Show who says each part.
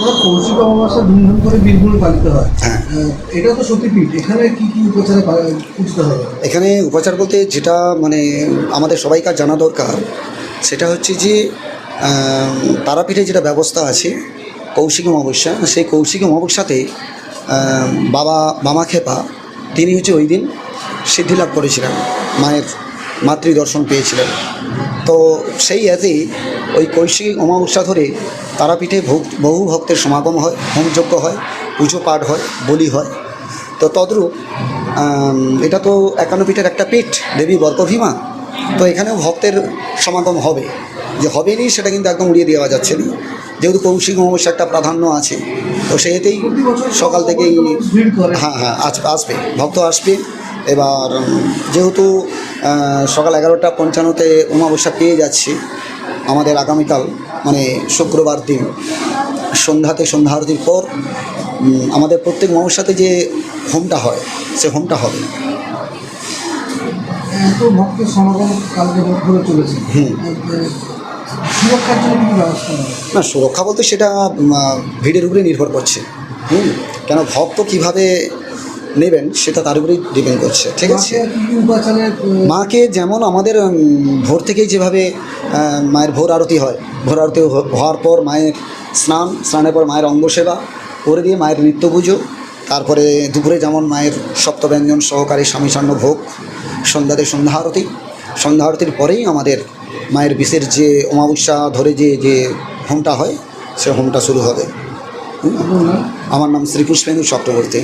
Speaker 1: আমরা অমাবস্যা ধুমধাম করে বীরভূমে পালিত হয়। এটা তো সতীপীঠ এখানে কি কি উপচারে পুজতে হবে?
Speaker 2: এখানে উপাচার বলতে যেটা মানে আমাদের সবাইকার জানা দরকার সেটা হচ্ছে যে তারাপীঠে যেটা ব্যবস্থা আছে কৌশিক অমাবস্যা সেই কৌশিক অমাবস্যাতে বাবা বামা খেপা তিনি হচ্ছে ওই দিন সিদ্ধি লাভ করেছিলেন মায়ের মাতৃ দর্শন পেয়েছিলেন। তো সেই এতেই ওই কৌশিক অমাবস্যা ধরে তারাপীঠে বহু ভক্তের সমাগম হয়, হোমযজ্ঞ হয়, পুজো পাঠ হয়, বলি হয়। তো তদ্রূপ এটা তো একান্ন একান্নপীঠের একটা পীঠ, দেবী বর্গভীমা। তো এখানেও ভক্তের সমাগম হবে। যে হবে নি সেটা কিন্তু একদম উড়িয়ে দেওয়া যাচ্ছে না। যেহেতু কৌশিক অমাবস্যা একটা প্রাধান্য আছে, তো সেহেতেই সকাল থেকেই হ্যাঁ হ্যাঁ আসবে। ভক্ত আসবে। এবার যেহেতু সকাল এগারোটা পঞ্চান্নতে অমাবস্যা পেয়ে যাচ্ছি আমাদের আগামীকাল মানে শুক্রবার দিন সন্ধ্যাতে সন্ধ্যা আরতির পর আমাদের প্রত্যেক অমাবস্যাতে যে হোমটা হয় সে হোমটা হবে।
Speaker 1: এত ভক্তের সমাগম কালকে ধরে চলেছে।
Speaker 2: হুম।
Speaker 1: সুরক্ষার জন্য কি কি ব্যবস্থা
Speaker 2: না সুরক্ষা বলতে সেটা ভিড়ের উপরে নির্ভর করছে। হুম কেন ভক্ত কীভাবে নেবেন, সেটা তার উপরেই ডিপেন্ড করছে, ঠিক আছে?
Speaker 1: মাকে
Speaker 2: যেমন আমাদের ভোর থেকেই যেভাবে মায়ের ভোর আরতি হয়, ভোর আরতি হওয়ার পর মায়ের স্নান, স্নানের পর মায়ের অঙ্গ সেবা, করে দিয়ে মায়ের নিত্য পুজো, তারপরে দুপুরে যেমন মায়ের সপ্তব্যঞ্জন সহকারী স্বামীসান্ন ভোগ, সন্ধ্যাতে সন্ধ্যা আরতি, সন্ধ্যা আরতির পরেই আমাদের মায়ের বিষের যে অমাবস্যা ধরে যে যে হোমটা হয়, সে হোমটা শুরু হবে? আমার নাম শ্রীপুষ্পেন্দু চক্রবর্তী।